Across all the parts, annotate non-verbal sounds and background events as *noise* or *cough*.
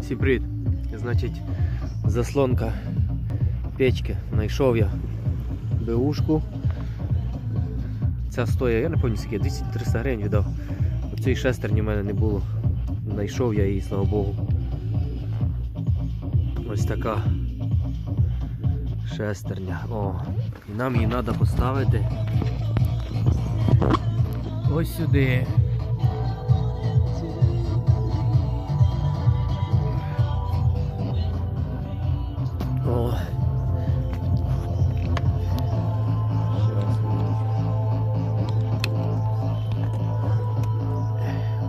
Всім *clears throat* привіт. Значить, заслонка печки. Знайшов я беушку. Ця стоїть, я не пам'ятаю скільки, 200-300 гривень віддав. Цієї шестерні в мене не було. Знайшов я її, слава Богу. Ось така шестерня. О, і нам її треба поставити. Ось сюди. О.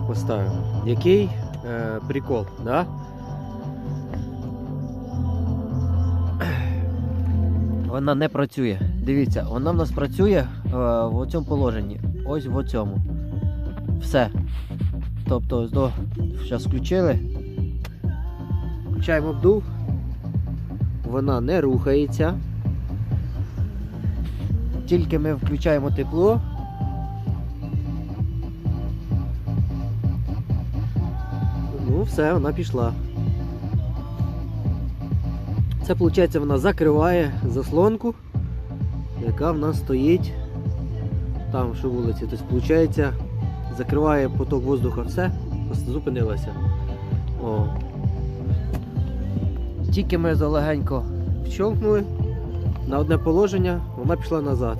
Поставимо. Який е, прикол, да? Вона не працює. Дивіться, вона в нас працює е, в цьому положенні. Ось в цьому. Все. Тобто. Зараз включили. Включаємо обдув. Вона не рухається. Тільки ми включаємо тепло. Ну, все, вона пішла. Це, виходить, вона закриває заслонку, яка в нас стоїть там, що вулиці. Тобто, виходить, закриває поток воздуха, все, зупинилася. Тільки ми залегенько вщолкнули на одне положення, вона пішла назад.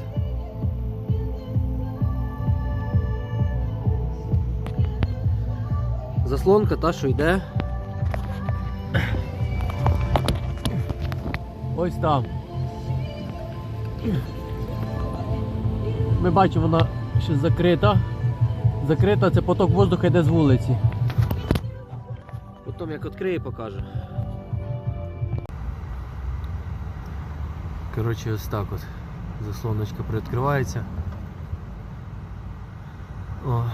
Заслонка та, що йде. Ось там. Ми бачимо, вона ще закрита. Закрита це поток воздуха йде з вулиці. Потім як відкриє, покаже. Коротше, ось так от. Заслоночка привідкривається. О,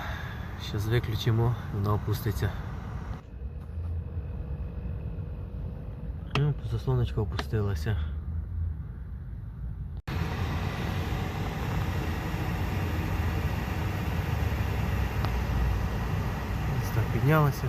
зараз виключимо, вона опуститься. Ну, заслоночка опустилася. Так піднялася.